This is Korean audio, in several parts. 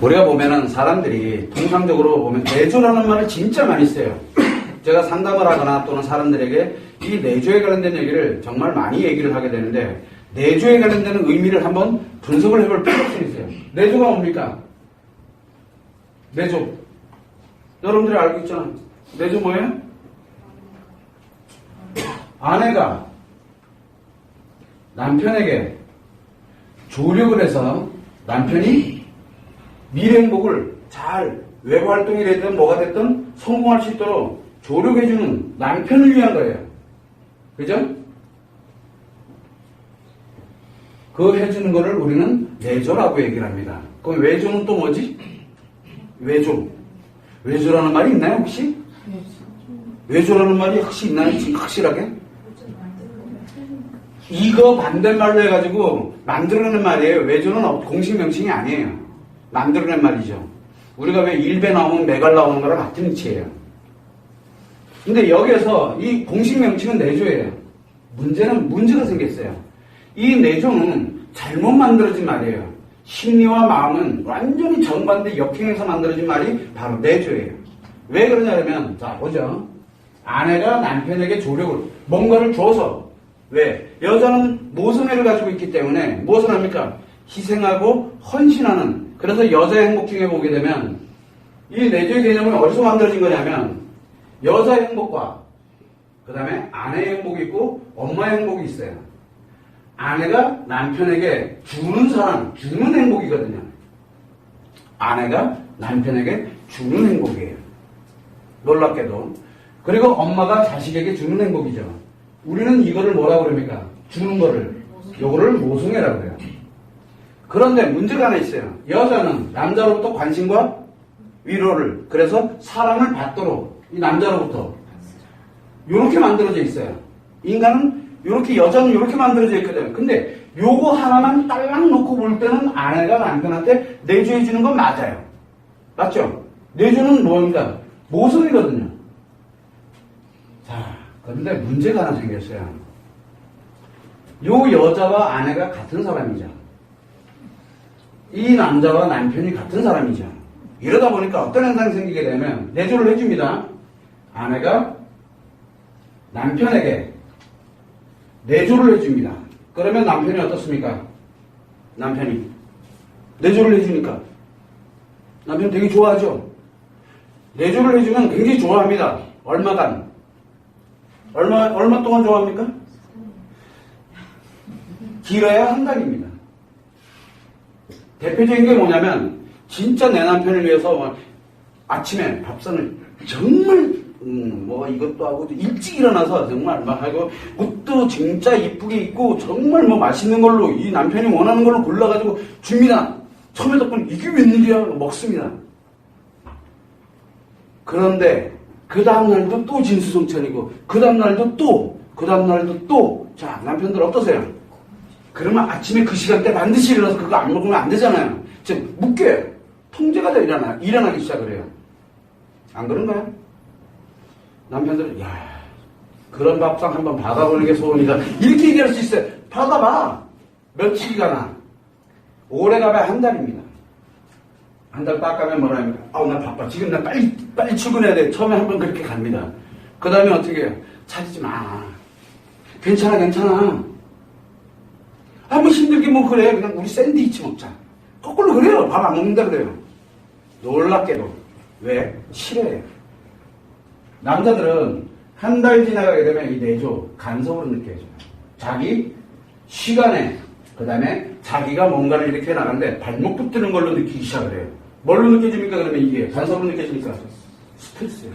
우리가 보면은 사람들이 통상적으로 보면 내조라는 말을 진짜 많이 써요. 제가 상담을 하거나 또는 사람들에게 이 내조에 관련된 얘기를 정말 많이 얘기를 하게 되는데 내조에 관련된 의미를 한번 분석을 해볼 필요성이 있어요. 내조가 뭡니까? 내조. 여러분들이 알고 있잖아요. 내조 뭐예요? 아내가 남편에게 조력을 해서 남편이 미래 행복을 잘 외부 활동이 됐든 뭐가 됐든 성공할 수 있도록 조력해주는 남편을 위한 거예요. 그죠? 그 해주는 거를 우리는 내조라고 얘기를 합니다. 그럼 외조는 또 뭐지? 외조. 외조라는 말이 있나요, 혹시? 외조라는 말이 혹시 있나요? 지금 확실하게? 이거 반대말로 해가지고 만들어낸 말이에요. 외조는 없- 공식 명칭이 아니에요. 만들어낸 말이죠. 우리가 왜 일배 나오면 매갈 나오는 거랑 같은 이치예요. 근데 여기에서 이 공식 명칭은 내조예요. 문제는 문제가 생겼어요. 이 내조는 잘못 만들어진 말이에요. 심리와 마음은 완전히 정반대 역행해서 만들어진 말이 바로 내조예요. 왜 그러냐면 자 보죠. 아내가 남편에게 조력을 뭔가를 줘서 왜 여자는 모성애를 가지고 있기 때문에 무엇을 합니까? 희생하고 헌신하는 그래서 여자의 행복 중에 보게 되면 이 내조의 개념은 어디서 만들어진 거냐면 여자의 행복과 그 다음에 아내의 행복이 있고 엄마의 행복이 있어요. 아내가 남편에게 주는 사랑, 주는 행복이거든요. 아내가 남편에게 주는 행복이에요. 놀랍게도. 그리고 엄마가 자식에게 주는 행복이죠. 우리는 이거를 뭐라고 그럽니까? 주는 거를. 요거를 모성애라고 해요. 그런데 문제가 하나 있어요. 여자는 남자로부터 관심과 위로를, 그래서 사랑을 받도록 이 남자로부터 요렇게 만들어져 있어요. 인간은 요렇게 여자는 요렇게 만들어져 있거든. 근데 요거 하나만 딸랑 놓고 볼 때는 아내가 남편한테 내조해 주는 건 맞아요. 맞죠? 내조는 뭐입니까? 모성이거든요. 자, 그런데 문제가 하나 생겼어요. 요 여자와 아내가 같은 사람이죠. 이 남자와 남편이 같은 사람이죠. 이러다 보니까 어떤 현상이 생기게 되면 내조를 해줍니다. 아내가 남편에게 내조를 해줍니다. 그러면 남편이 어떻습니까? 남편이 내조를 해주니까 남편 되게 좋아하죠. 내조를 해주면 굉장히 좋아합니다. 얼마간 얼마 얼마 동안 좋아합니까? 길어야 한 달입니다. 대표적인 게 뭐냐면 진짜 내 남편을 위해서 막 아침에 밥상을 정말 음, 뭐 이것도 하고 일찍 일어나서 정말 막 하고 옷도 진짜 이쁘게 입고 정말 뭐 맛있는 걸로 이 남편이 원하는 걸로 골라가지고 줍니다. 처음에 듣고는 이게 웬일이야 먹습니다. 그런데 그 다음날도 또 진수성찬이고 그 다음날도 또 그 다음날도 또 자 남편들 어떠세요? 그러면 아침에 그 시간대 반드시 일어나서 그거 안 먹으면 안 되잖아요. 지금 묶여요. 통제가 돼 일어나, 일어나기 시작을 해요. 안 그런가요? 남편들은, 야 그런 밥상 한번 받아보는 게 소원이다. 이렇게 얘기할 수 있어요. 받아봐. 며칠이 가나. 오래 가봐야 한 달입니다. 한 달 딱 가면 뭐라 합니까? 아우, 나 바빠. 지금 나 빨리, 빨리 출근해야 돼. 처음에 한번 그렇게 갑니다. 그 다음에 어떻게 해요? 찾지 마. 괜찮아, 괜찮아. 아, 뭐 힘들게 뭐 그래. 그냥 우리 샌드위치 먹자. 거꾸로 그래요. 밥 안 먹는다 그래요. 놀랍게도. 왜? 싫어해요. 남자들은 한 달 지나가게 되면 이 내조, 간섭으로 느껴져요. 자기 시간에, 그 다음에 자기가 뭔가를 이렇게 나가는데 발목 붙드는 걸로 느끼기 시작을 해요. 뭘로 느껴집니까? 그러면 이게 간섭으로 느껴집니까? 스트레스예요.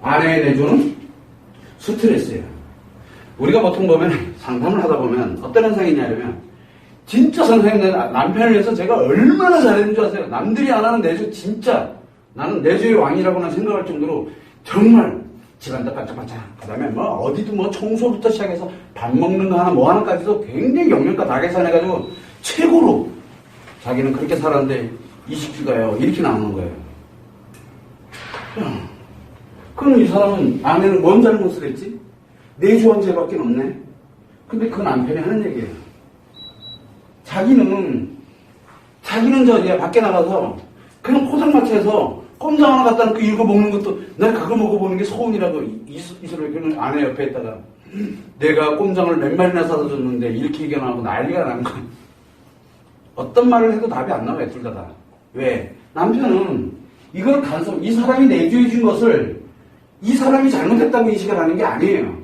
아내의 내조는 스트레스예요. 우리가 보통 보면 상담을 하다 보면 어떤 현상이 있냐면 진짜 선생님 남편을 위해서 제가 얼마나 잘했는 줄 아세요? 남들이 안 하는 내조 진짜 나는 내조의 왕이라고나 생각할 정도로 정말 집안도 반짝반짝 그 다음에 뭐 어디도 뭐 청소부터 시작해서 밥 먹는 거 하나 뭐 하나까지도 굉장히 영양가 다 계산해가지고 최고로 자기는 그렇게 살았는데 20기가요 이렇게 나오는 거예요 야, 그럼 이 사람은 아내는 뭔 잘못을 했지? 내조한 죄밖에 없네. 근데 그 남편이 하는 얘기예요. 자기는 자기는 저기야 밖에 나가서 그냥 포장마차에서 꼼장 하나 갖다 놓고 이거 먹는 것도 내가 그거 먹어보는 게 소원이라고 이- 이수- 이수를 그는 아내 옆에 있다가 내가 꼼장을 몇 마리나 사다 줬는데 이렇게 얘기 안 하고 난리가 나는 거야. 어떤 말을 해도 답이 안 나와요, 둘 다 다. 왜? 남편은 이걸 간섭, 이 사람이 내주해 준 것을 이 사람이 잘못했다고 인식을 하는 게 아니에요.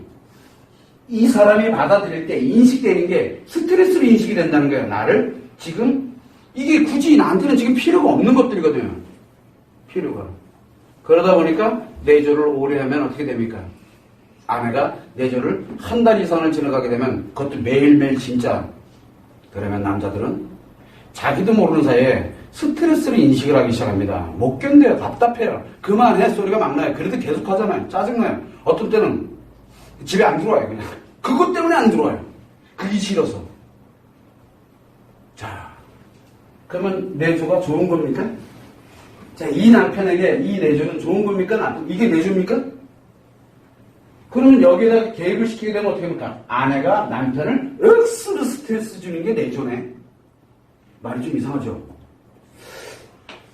이 사람이 받아들일 때 인식되는 게 스트레스로 인식이 된다는 거예요. 나를 지금 이게 굳이 나한테는 지금 필요가 없는 것들이거든요. 필요가. 그러다 보니까 내조를 오래 하면 어떻게 됩니까? 아내가 내조를 한 달 이상을 지나가게 되면 그것도 매일매일 진짜 그러면 남자들은 자기도 모르는 사이에 스트레스를 인식을 하기 시작합니다. 못 견뎌요. 답답해요. 그만해. 소리가 막 나요. 그래도 계속 하잖아요. 짜증나요. 어떤 때는 집에 안 들어와요. 그냥. 그것 때문에 안 들어와요. 그게 싫어서. 자, 그러면 내조가 좋은 겁니까? 자, 이 남편에게 이 내조는 좋은 겁니까? 나쁜, 이게 내조입니까? 그러면 여기다 개입을 시키게 되면 어떻게 합니까? 아내가 남편을 억수로 스트레스 주는 게 내조네. 말이 좀 이상하죠?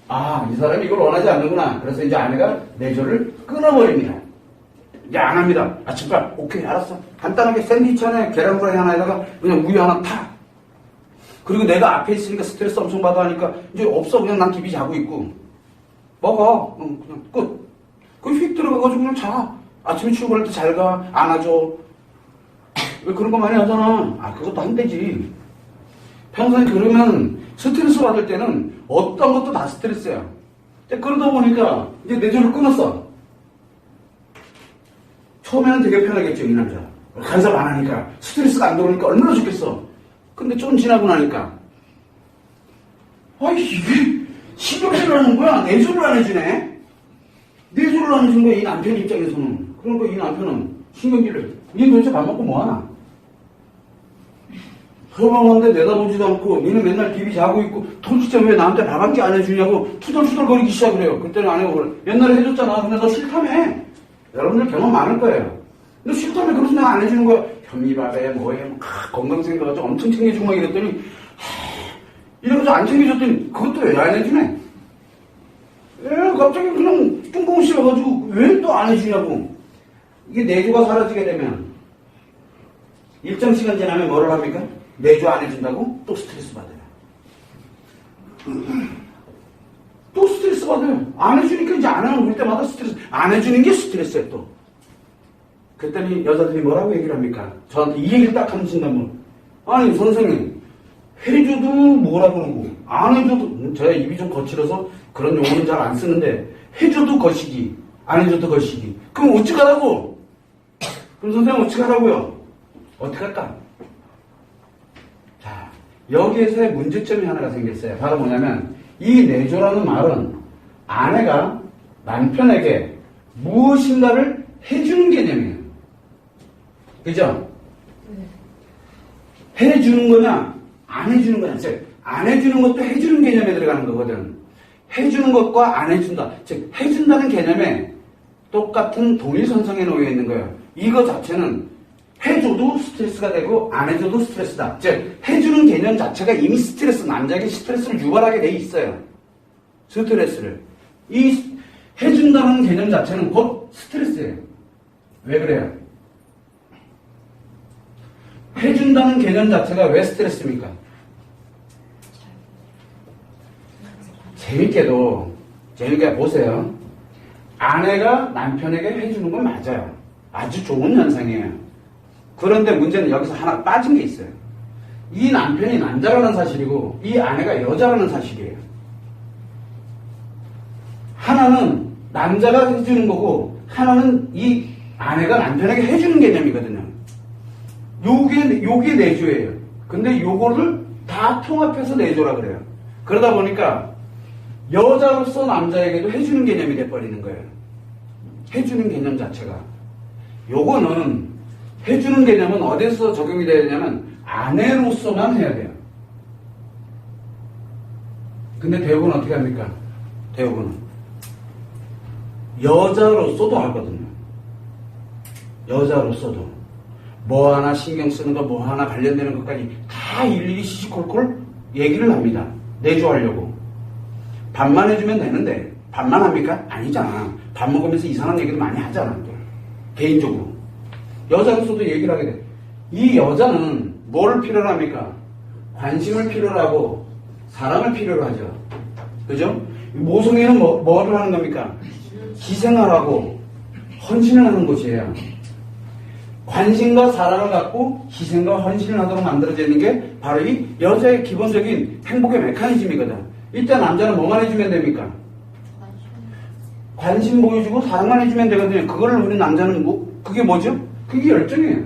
아, 이 사람이 이걸 원하지 않는구나. 그래서 이제 아내가 내조를 끊어버립니다. 이제 안 합니다. 아침밥, 오케이, 알았어. 간단하게 샌드위치 하나에 계란 후라이 하나에다가 그냥 우유 하나 타. 그리고 내가 앞에 있으니까 스트레스 엄청 받아 하니까 이제 없어. 그냥 난 기비 자고 있고. 먹어. 응, 그냥 끝. 그휙 들어가가지고 그냥 자. 아침에 출근할 때 잘 가. 안아줘. 왜 그런 거 많이 하잖아. 아, 그것도 한대지. 평소에 그러면 스트레스 받을 때는 어떤 것도 다 스트레스야. 그러다 보니까 이제 내조를 끊었어. 처음에는 되게 편하겠죠, 이 남자. 간섭 안 하니까. 스트레스가 안 들어오니까 얼마나 좋겠어. 근데 좀 지나고 나니까. 아이, 이게 신경질을 하는 거야. 내조를 안 해주네. 내조를 안 해준 거야, 이 남편 입장에서는. 그러니까 이 남편은 신경질을. 니 도대체 밥 먹고 뭐하나? 서방한테 내다보지도 않고 니는 맨날 TV 자고 있고 도대체 왜 나한테 밥한끼안 해주냐고 투덜투덜 거리기 시작을 해요. 그때는 아내가 그래. 옛날에 해줬잖아. 근데 너 싫다며. 여러분들 경험 많을 거예요. 너 싫다며 그래서 내가 안 해주는 거야. 현미밥에 뭐에 뭐, 아, 건강 생겨가지고 엄청 챙겨주고 막 이랬더니 하, 이러면서 안 챙겨줬더니 그것도 왜 안 해주네. 예, 갑자기 그냥 뚱뚱 씌워가지고 왜 또 안 해주냐고. 이게 내조가 사라지게 되면 일정 시간 지나면 뭐를 합니까? 내조 안 해준다고 또 스트레스 받아요. 또 스트레스 받아요. 안 해주니까 이제 안 하는 울 때마다 스트레스. 안 해주는 게 스트레스예요 또. 그랬더니 여자들이 뭐라고 얘기를 합니까? 저한테 이 얘기를 딱 하는 순간 아니 선생님 해줘도 뭐라 그러고 안 해줘도 음, 제가 입이 좀 거칠어서 그런 용어는 잘 안 쓰는데 해줘도 거시기 안 해줘도 거시기 그럼 어찌하라고 그럼 선생님 어찌하라고요 어떻게 할까 자 여기에서의 문제점이 하나가 생겼어요 바로 뭐냐면 이 내조라는 말은 아내가 남편에게 무엇인가를 해주는 개념이에요 그죠? 해주는 거냐, 안 해주는 거냐. 즉, 안 해주는 것도 해주는 개념에 들어가는 거거든. 해주는 것과 안 해준다. 즉, 해준다는 개념에 똑같은 동일선상에 놓여 있는 거예요. 이거 자체는 해줘도 스트레스가 되고 안 해줘도 스트레스다. 즉, 해주는 개념 자체가 이미 스트레스, 남자에게 스트레스를 유발하게 돼 있어요. 스트레스를. 이 해준다는 개념 자체는 곧 스트레스예요. 왜 그래요? 해준다는 개념 자체가 왜 스트레스입니까? 재밌게도, 재밌게 보세요. 아내가 남편에게 해주는 건 맞아요. 아주 좋은 현상이에요. 그런데 문제는 여기서 하나 빠진 게 있어요. 이 남편이 남자라는 사실이고, 이 아내가 여자라는 사실이에요. 하나는 남자가 해주는 거고, 하나는 이 아내가 남편에게 해주는 개념이거든요. 요게, 요게 내조예요. 근데 요거를 다 통합해서 내조라 그래요. 그러다 보니까 여자로서 남자에게도 해주는 개념이 돼버리는 거예요. 해주는 개념 자체가. 요거는 해주는 개념은 어디서 적용이 돼야 되냐면 아내로서만 해야 돼요. 근데 대부분 어떻게 합니까? 대부분은. 여자로서도 하거든요. 여자로서도. 뭐 하나 신경 쓰는 거, 뭐 하나 관련되는 것까지 다 일일이 시시콜콜 얘기를 합니다. 내조하려고. 밥만 해주면 되는데, 밥만 합니까? 아니잖아. 밥 먹으면서 이상한 얘기도 많이 하잖아. 또. 개인적으로. 여자로서도 얘기를 하게 돼. 이 여자는 뭐를 필요로 합니까? 관심을 필요로 하고, 사랑을 필요로 하죠. 그죠? 모성애는 뭐, 뭐를 하는 겁니까? 희생하라고 헌신을 하는 곳이에요. 관심과 사랑을 갖고 희생과 헌신을 하도록 만들어져 있는 게 바로 이 여자의 기본적인 행복의 메커니즘이거든. 일단 남자는 뭐만 해주면 됩니까? 관심 보여주고 사랑만 해주면 되거든요. 그걸 우리 남자는 뭐, 그게 뭐죠? 그게 열정이에요.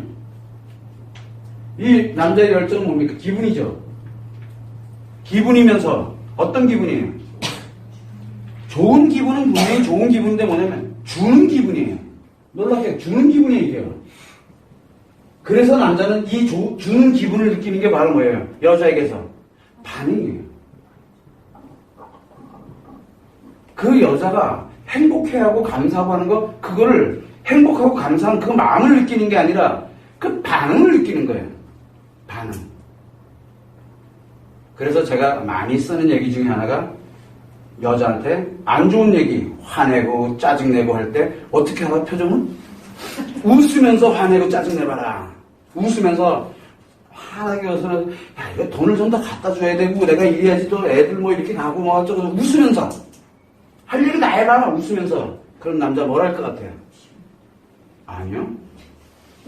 이 남자의 열정은 뭡니까? 기분이죠. 기분이면서 어떤 기분이에요? 좋은 기분은 분명히 좋은 기분인데 뭐냐면 주는 기분이에요. 놀랍게 주는 기분이에요. 그래서 남자는 이 조- 주는 기분을 느끼는 게 바로 뭐예요? 여자에게서 반응이에요. 그 여자가 행복해하고 감사하고 하는 거 그거를 행복하고 감사한 그 마음을 느끼는 게 아니라 그 반응을 느끼는 거예요. 반응. 그래서 제가 많이 쓰는 얘기 중에 하나가 여자한테 안 좋은 얘기 화내고 짜증내고 할 때 어떻게 하라 표정은? 웃으면서 화내고 짜증내봐라. 웃으면서 화나게 해서는 야 이거 돈을 좀 더 갖다 줘야 되고 내가 이래야지 또 애들 뭐 이렇게 가고 뭐 어쩌고 웃으면서 할 얘기 다 해봐 웃으면서 그런 남자 뭘 할 것 같아요? 아니요.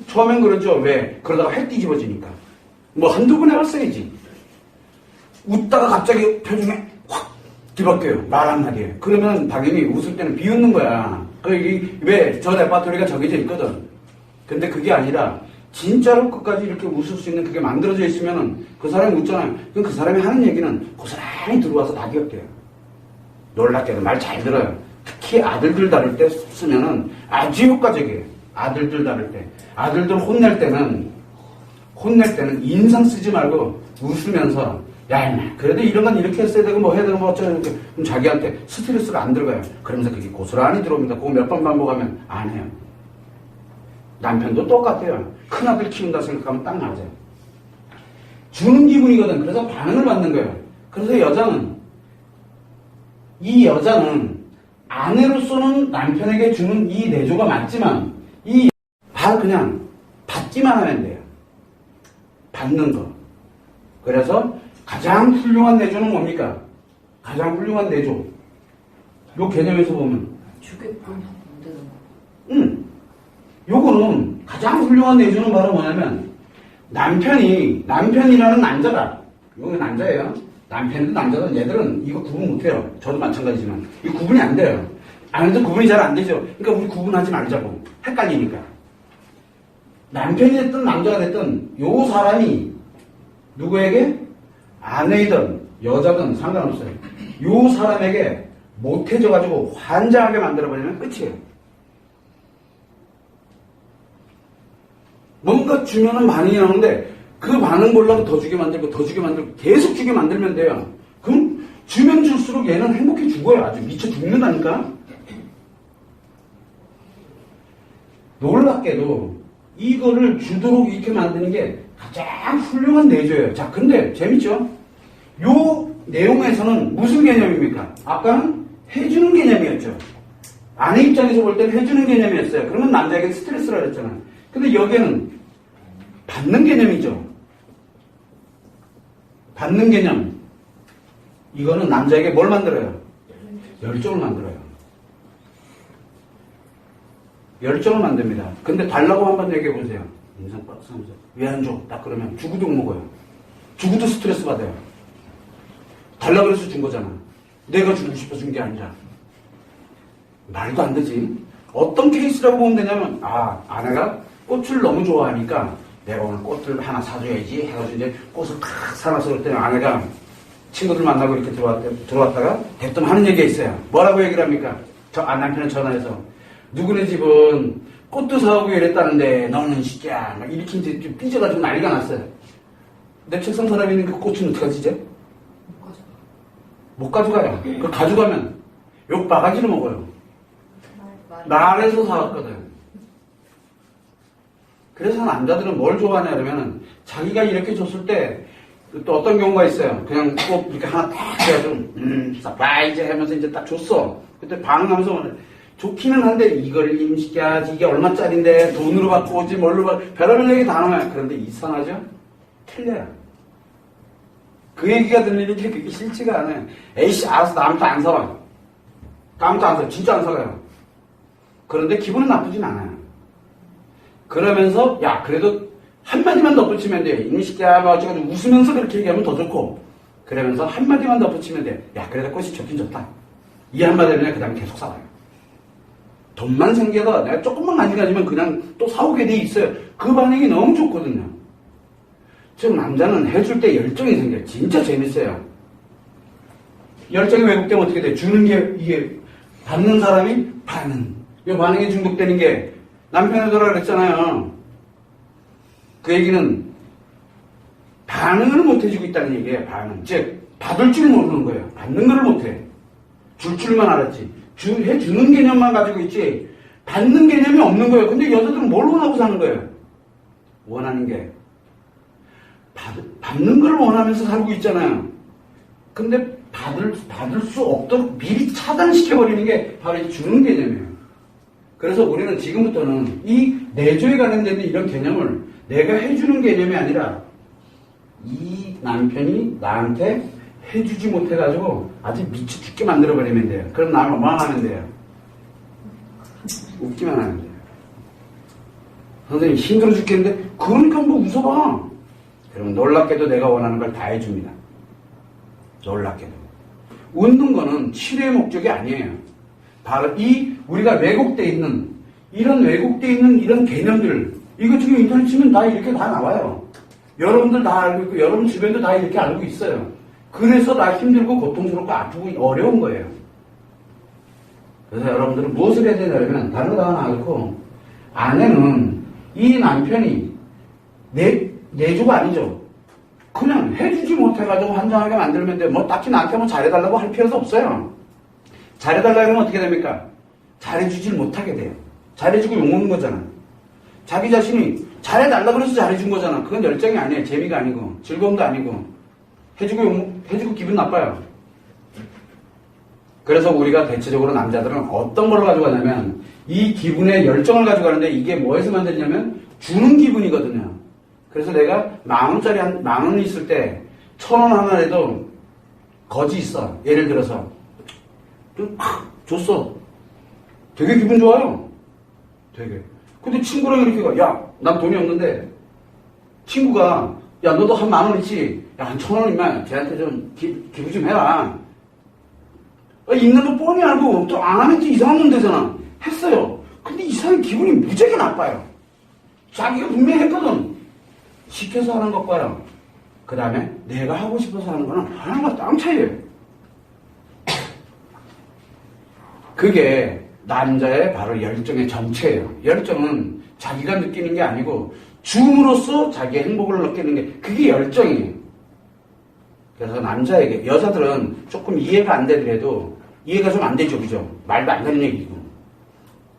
처음엔 그러죠. 왜? 그러다가 해 뒤집어지니까. 뭐 한두 번 해봤어야지. 웃다가 갑자기 표정이 확 뒤바뀌어요. 말 한마디에. 그러면 당연히 웃을 때는 비웃는 거야. 왜 저 레파토리가 정해져 있거든. 근데 그게 아니라 진짜로 끝까지 이렇게 웃을 수 있는 그게 만들어져 있으면은 그 사람이 웃잖아요. 그럼 그 사람이 하는 얘기는 고스란히 들어와서 다 기억돼요. 놀랍게도 말 잘 들어요. 특히 아들들 다룰 때 쓰면은 아주 효과적이에요. 아들들 다룰 때. 아들들 혼낼 때는, 혼낼 때는 인상 쓰지 말고 웃으면서, 야, 임마, 그래도 이런 건 이렇게 했어야 되고 뭐 해야 되고 뭐 어쩌고. 그럼 자기한테 스트레스가 안 들어가요. 그러면서 그게 고스란히 들어옵니다. 그거 몇 번 반복하면 안 해요. 남편도 똑같아요. 큰아들 키운다 생각하면 딱 맞아요. 주는 기분이거든. 그래서 반응을 받는 거예요. 그래서 여자는 이 여자는 아내로서는 남편에게 주는 이 내조가 맞지만 이바 그냥 받기만 하면 돼요. 받는 거. 그래서 가장 훌륭한 내조는 뭡니까? 가장 훌륭한 내조. 요 개념에서 보면 주객권 안 되는 거. 음, 요거는 가장 훌륭한 내조는 바로 뭐냐면 남편이 남편이라는 남자가 요게 남자예요. 남편도 남자든 얘들은 이거 구분 못해요. 저도 마찬가지지만 이 구분이 안 돼요. 안 해도 구분이 잘 안 되죠. 그러니까 우리 구분하지 말자고 헷갈리니까. 남편이 됐든 남자가 됐든 요 사람이 누구에게 아내이든 여자든 상관없어요. 요 사람에게 못해져 가지고 환장하게 만들어 버리면 끝이에요. 뭔가 주면은 반응이 나오는데 그 반응 보려고 더 주게 만들고 더 주게 만들고 계속 주게 만들면 돼요. 그럼 주면 줄수록 얘는 행복해 죽어요. 아주 미쳐 죽는다니까. 놀랍게도 이거를 주도록 이렇게 만드는 게 가장 훌륭한 내조예요. 자, 근데 재밌죠? 요 내용에서는 무슨 개념입니까? 아까는 해주는 개념이었죠. 아내 입장에서 볼 때는 해주는 개념이었어요. 그러면 남자에게 스트레스를 했잖아요. 근데 여기는 받는 개념이죠. 받는 개념. 이거는 남자에게 뭘 만들어요? 열정을 만들어요. 열정을 만듭니다. 근데 달라고 한번 얘기해 보세요. 박스 하면서. 왜 안 줘? 딱 그러면 주구도 먹어요. 주구도 스트레스 받아요. 달라 그래서 준 거잖아. 내가 주고 싶어 준 게 아니라. 말도 안 되지. 어떤 케이스라고 보면 되냐면, 아, 아내가 꽃을 너무 좋아하니까 내가 오늘 꽃을 하나 사줘야지 해가지고 이제 꽃을 탁 사놔서 그럴 때는 아내가 친구들 만나고 이렇게 들어왔, 들어왔다가 대뜸 하는 얘기가 있어요. 뭐라고 얘기를 합니까? 저, 아, 남편은 전화해서 누구네 집은 꽃도 사오고 이랬다는데 너는 진짜 막 이렇게 이제 좀 삐져가지고 난리가 났어요. 내 책상 사람이 있는 그 꽃은 어떡하지 이제? 못 가져. 못 가져가요. 그 가져가면 욕 바가지로 먹어요. 말, 말에서 사왔거든. 그래서 남자들은 뭘 좋아하냐 그러면은 자기가 이렇게 줬을 때 또 어떤 경우가 있어요. 그냥 꼭 이렇게 하나 딱 해가지고, 음, 서프라이즈 하면서 이제 딱 줬어. 그때 반응하면서 오늘 좋기는 한데 이걸 임시켜야지 이게 얼마짜린데 돈으로 오지 뭘로 받고 별의별 얘기 다 나와요. 그런데 이상하죠? 틀려요. 그 얘기가 들리는게 그게 싫지가 않아요. 에이씨, 알았어. 다음부터 안 사와. 다음부터 안 사. 진짜 안 사가요. 그런데 기분은 나쁘진 않아요. 그러면서, 야, 그래도 한마디만 덧붙이면 돼. 임시기야, 뭐, 어쩌고 웃으면서 그렇게 얘기하면 더 좋고. 그러면서 한마디만 덧붙이면 돼. 야, 그래도 꽃이 좋긴 좋다. 이 한마디면 그 다음에 계속 사와요. 돈만 생겨서 내가 조금만 많이 가지면 그냥 또 사오게 돼 있어요. 그 반응이 너무 좋거든요. 즉 남자는 해줄 때 열정이 생겨요. 진짜 재밌어요. 열정이 왜곡되면 어떻게 돼? 주는 게 이게 받는 사람이 반응. 이 반응에 중독되는 게 남편이더라 그랬잖아요. 그 얘기는 반응을 못 해주고 있다는 얘기예요. 반응. 즉 받을 줄 모르는 거예요. 받는 걸 못해. 줄 줄만 알았지. 주, 해주는 개념만 가지고 있지. 받는 개념이 없는 거예요. 근데 여자들은 뭘 원하고 사는 거예요? 원하는 게 받, 받는 걸 원하면서 살고 있잖아요. 근데 받을, 받을 수 없도록 미리 차단시켜버리는 게 바로 이 주는 개념이에요. 그래서 우리는 지금부터는 이 내조에 관련된 이런 개념을 내가 해주는 개념이 아니라 이 남편이 나한테 해주지 못해가지고 아주 미쳐 죽게 만들어버리면 돼요. 그럼 나는 뭐만 하면 돼요? 웃기만 하면 돼요. 선생님 힘들어 죽겠는데 그러니까 뭐 웃어봐. 그러면 놀랍게도 내가 원하는 걸 다 해줍니다. 놀랍게도. 웃는 거는 치료의 목적이 아니에요. 바로 이 우리가 왜곡돼 있는 이런 왜곡돼 있는 이런 개념들 이거 지금 인터넷 치면 다 이렇게 다 나와요. 여러분들 다 알고 있고 여러분 주변도 다 이렇게 알고 있어요. 그래서 나 힘들고 고통스럽고 아프고 어려운 거예요. 그래서 여러분들은 무엇을 해야 되냐면 다른 거 하나 알고 아내는 이 남편이 내 내조가 아니죠. 그냥 해주지 못해가지고 환장하게 만들면 돼. 뭐 딱히 나한테 뭐 잘해달라고 할 필요도 없어요. 잘해달라고 하면 어떻게 됩니까? 잘해주질 못하게 돼요. 잘해주고 욕먹는 거잖아. 자기 자신이 잘해달라고 그래서 잘해준 거잖아. 그건 열정이 아니에요. 재미가 아니고, 즐거움도 아니고. 해주고 욕, 해주고 기분 나빠요. 그래서 우리가 대체적으로 남자들은 어떤 걸 가지고 가냐면, 이 기분의 열정을 가지고 가는데 이게 뭐에서 만드냐면, 주는 기분이거든요. 그래서 내가 만 원짜리 한, 만 원 있을 때, 천 원 하나라도 거지 있어. 예를 들어서. 좀, 팍! 줬어. 되게 기분 좋아요. 되게. 근데 친구랑 이렇게 가, 야, 난 돈이 없는데, 친구가, 야, 너도 한 만 원 있지? 야, 한 천 원이면 쟤한테 좀 기, 기부 좀 해라. 아, 있는 거 뻔히 알고, 또 안 하면 또 이상한 놈 되잖아. 했어요. 근데 이 사람 기분이 무지하게 나빠요. 자기가 분명히 했거든. 시켜서 하는 것과요. 그 다음에 내가 하고 싶어서 하는 거는 하나가 땅 차이예요. 그게 남자의 바로 열정의 정체예요. 열정은 자기가 느끼는 게 아니고 줌으로써 자기의 행복을 느끼는 게 그게 열정이에요. 그래서 남자에게 여자들은 조금 이해가 안 되더라도 이해가 좀 안 되죠, 그죠? 말도 안 되는 얘기고.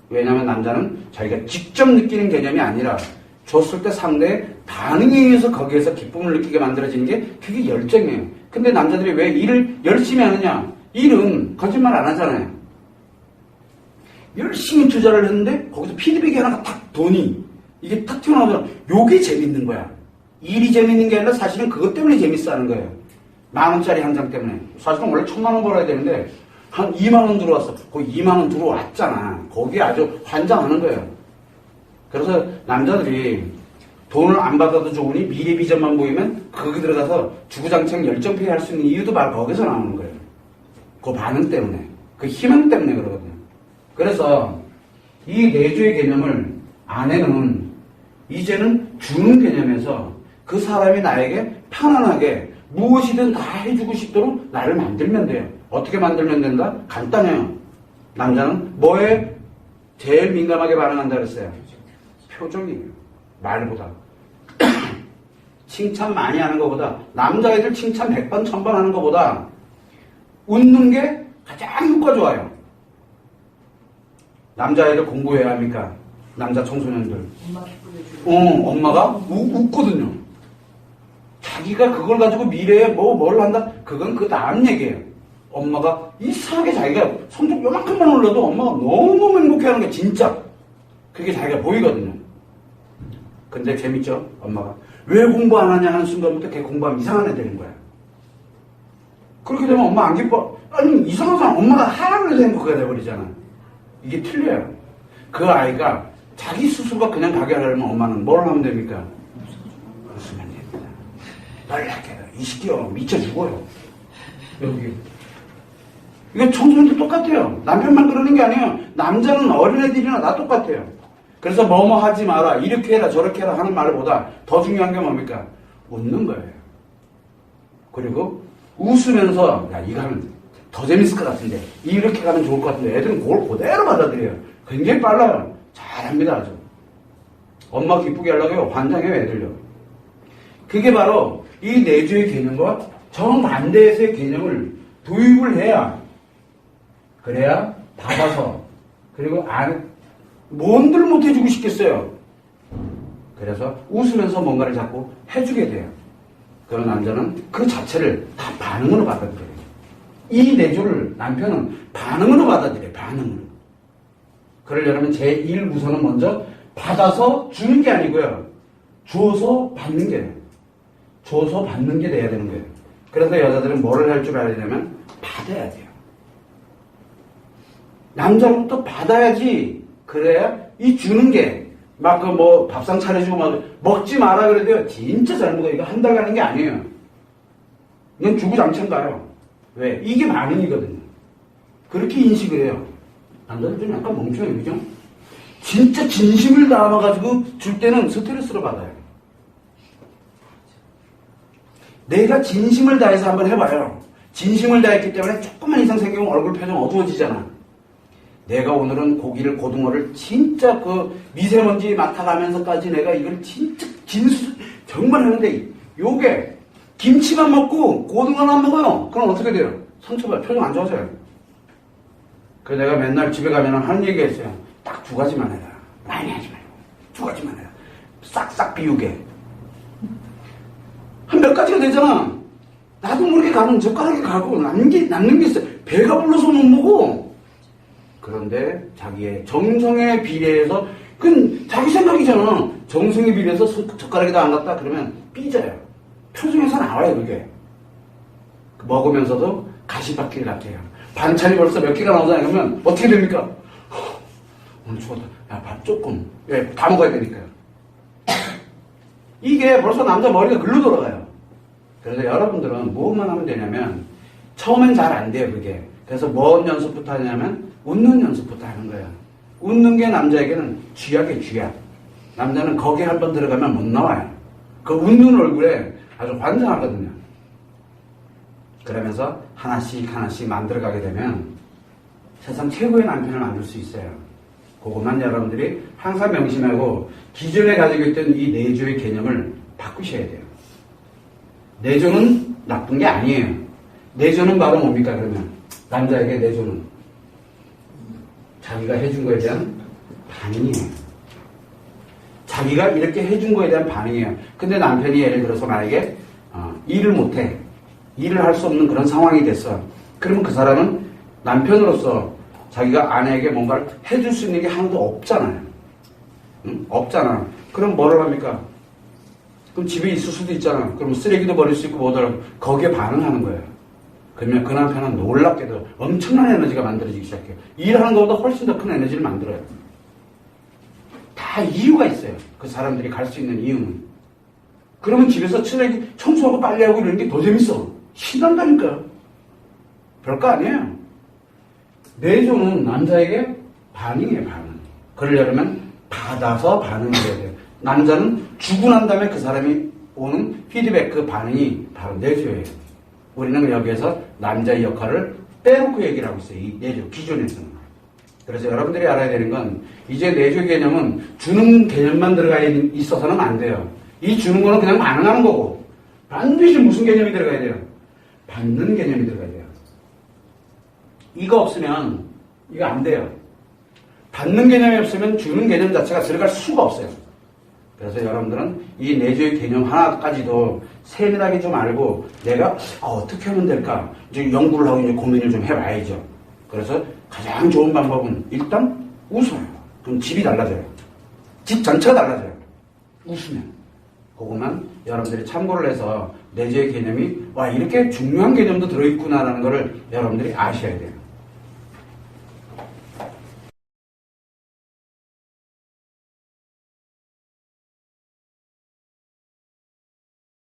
왜냐하면 남자는 자기가 직접 느끼는 개념이 아니라 줬을 때 상대의 반응에 의해서 거기에서 기쁨을 느끼게 만들어지는 게 그게 열정이에요. 근데 남자들이 왜 일을 열심히 하느냐? 일은 거짓말 안 하잖아요. 열심히 투자를 했는데 거기서 피드백이 하나가 딱 돈이 이게 탁 튀어나오면 요게 재밌는 거야. 일이 재밌는 게 아니라 사실은 그것 때문에 재밌어 하는 거예요. 만 원짜리 한 장 때문에. 사실은 원래 천만 원 벌어야 되는데 한 2만 원 들어왔어. 거기 2만 원 들어왔잖아. 거기에 아주 환장하는 거예요. 그래서 남자들이 돈을 안 받아도 좋으니 미래 비전만 보이면 거기 들어가서 주구장창 열정페이 할 수 있는 이유도 바로 거기서 나오는 거예요. 그 반응 때문에. 그 희망 때문에 그러거든요. 그래서 이 내주의 개념을 아내는 이제는 주는 개념에서 그 사람이 나에게 편안하게 무엇이든 다 해주고 싶도록 나를 만들면 돼요. 어떻게 만들면 된다? 간단해요. 남자는 뭐에 제일 민감하게 반응한다 그랬어요? 표정이에요. 말보다. 칭찬 많이 하는 것보다, 남자애들 칭찬 100번, 1000번 하는 것보다, 웃는 게 가장 효과 좋아요. 남자애들 공부해야 합니까? 남자 청소년들. 엄마. 어, 엄마가 우- 웃거든요. 자기 자기가 그걸 가지고 미래에 뭐 뭘 한다? 그건 그 다음 얘기예요. 엄마가 이상하게 자기가 손톱 요만큼만 올려도 엄마가 너무 행복해 하는 게 진짜 그게 자기가 보이거든요. 근데 재밌죠? 엄마가 왜 공부 안 하냐 하는 순간부터 걔 공부하면 이상한 애 되는 거야. 그렇게 되면 엄마 안 기뻐. 아니 이상한 사람 엄마가 하라고 해서 행복하게 돼버리잖아. 이게 틀려요. 그 아이가 자기 스스로가 그냥 가게 하려면 엄마는 뭘 하면 됩니까? 웃으면 됩니다. 연락해요. 이 시기요. 미쳐 죽어요. 여기. 이거 청소년도 똑같아요. 남편만 그러는 게 아니에요. 남자는 어린애들이나 다 똑같아요. 그래서 뭐뭐 하지 마라, 이렇게 해라, 저렇게 해라 하는 말보다 더 중요한 게 뭡니까? 웃는 거예요. 그리고 웃으면서, 야, 이거 하면 더 재밌을 것 같은데, 이렇게 가면 좋을 것 같은데, 애들은 그걸 그대로 받아들여요. 굉장히 빨라요. 잘합니다, 아주. 엄마 기쁘게 하려고요. 환장해요, 애들요. 그게 바로 이 내주의 개념과 정반대에서의 개념을 도입을 해야 그래야 받아서 그리고 안 뭔들 못 해주고 싶겠어요. 그래서 웃으면서 뭔가를 자꾸 해주게 돼요. 그런 남자는 그 자체를 다 반응으로 받아들여요. 이 내주를 남편은 반응으로 받아들여요. 반응으로. 그러려면 제1 우선은 먼저 받아서 주는 게 아니고요. 줘서 받는 게. 줘서 받는 게 돼야 되는 거예요. 그래서 여자들은 뭐를 할줄 되냐면 받아야 돼요. 남자로부터 받아야지 그래야 이 주는 게 막 그 뭐 밥상 차려주고 막 먹지 마라 그래도요 진짜 잘못해 이거 한 달 가는 게 아니에요. 이건 주고 장천 가요. 왜? 이게 반응이거든요. 그렇게 인식을 해요. 남자들 좀 약간 멍청해 그죠? 진짜 진심을 담아가지고 줄 때는 스트레스를 받아요. 내가 진심을 다해서 한번 해봐요. 진심을 다했기 때문에 조금만 이상 생기면 얼굴 표정 어두워지잖아. 내가 오늘은 고기를 고등어를 진짜 그 미세먼지 맡아가면서까지 내가 이걸 진짜 진수 정말 하는데 요게 김치만 먹고 고등어는 안 먹어요. 그럼 어떻게 돼요? 상처받아 표정 안 좋아져요. 그 내가 맨날 집에 가면 하는 얘기가 있어요. 딱 두 가지만 해라. 많이 하지 말고 두 가지만 해라. 싹싹 비우게. 한 몇 가지가 되잖아. 나도 모르게 가면 젓가락이 가고 남는 게, 남는 게 있어. 배가 불러서 못 먹어. 그런데 자기의 정성에 비례해서, 그건 자기 생각이잖아. 정성에 비례해서 손- 젓가락이 다 안 갔다 그러면 삐져요. 표정에서 나와요, 그게. 먹으면서도 가시밭길 같아요. 반찬이 벌써 몇 개가 나오잖아요. 그러면 어떻게 됩니까? 허, 오늘 죽었다. 야, 밥 조금. 예, 다 먹어야 되니까요. 이게 벌써 남자 머리가 글로 돌아가요. 그래서 여러분들은 무엇만 하면 되냐면 처음엔 잘 안 돼요 그게. 그래서 뭔 연습부터 하냐면 웃는 연습부터 하는 거예요. 웃는 게 남자에게는 쥐약이에요 쥐약. 남자는 거기에 한 번 들어가면 못 나와요. 그 웃는 얼굴에 아주 환장하거든요. 그러면서 하나씩 하나씩 만들어가게 되면 세상 최고의 남편을 만들 수 있어요. 그것만 여러분들이 항상 명심하고 기존에 가지고 있던 이 내조의 개념을 바꾸셔야 돼요. 내조는 나쁜 게 아니에요. 내조는 바로 뭡니까 그러면 남자에게 내조는 자기가 해준 거에 대한 반응이에요. 자기가 이렇게 해준 거에 대한 반응이에요. 근데 남편이 예를 들어서 만약에 어, 일을 못해 일을 할 수 없는 그런 상황이 됐어. 그러면 그 사람은 남편으로서 자기가 아내에게 뭔가를 해줄 수 있는 게 하나도 없잖아요. 응? 없잖아. 그럼 뭐를 합니까? 그럼 집에 있을 수도 있잖아. 그럼 쓰레기도 버릴 수 있고 뭐더라도 거기에 반응하는 거예요. 그러면 그 남편은 놀랍게도 엄청난 에너지가 만들어지기 시작해요. 일하는 것보다 훨씬 더 큰 에너지를 만들어요. 다 이유가 있어요. 그 사람들이 갈 수 있는 이유는. 그러면 집에서 쓰레기 청소하고 빨래하고 이런 게 더 재밌어. 신난다니까. 별거 아니에요. 내조는 남자에게 반응이에요, 반응. 그러려면 받아서 반응을 해야 돼요. 남자는 주고 난 다음에 그 사람이 오는 피드백, 그 반응이 바로 내조예요. 우리는 여기에서 남자의 역할을 빼놓고 얘기를 하고 있어요. 이 내조, 기존에서는. 그래서 여러분들이 알아야 되는 건 이제 내조 개념은 주는 개념만 들어가 있- 있어서는 안 돼요. 이 주는 거는 그냥 반응하는 거고 반드시 무슨 개념이 들어가야 돼요? 받는 개념이 들어가야 돼요. 이거 없으면 이거 안 돼요. 받는 개념이 없으면 주는 개념 자체가 들어갈 수가 없어요. 그래서 여러분들은 이 내조의 개념 하나까지도 세밀하게 좀 알고 내가 아, 어떻게 하면 될까 이제 연구를 하고 이제 고민을 좀 해봐야죠. 그래서 가장 좋은 방법은 일단 웃어요. 그럼 집이 달라져요. 집 전체가 달라져요. 웃으면. 그것만 여러분들이 참고를 해서 내조의 개념이 와 이렇게 중요한 개념도 들어있구나라는 것을 여러분들이 아셔야 돼요.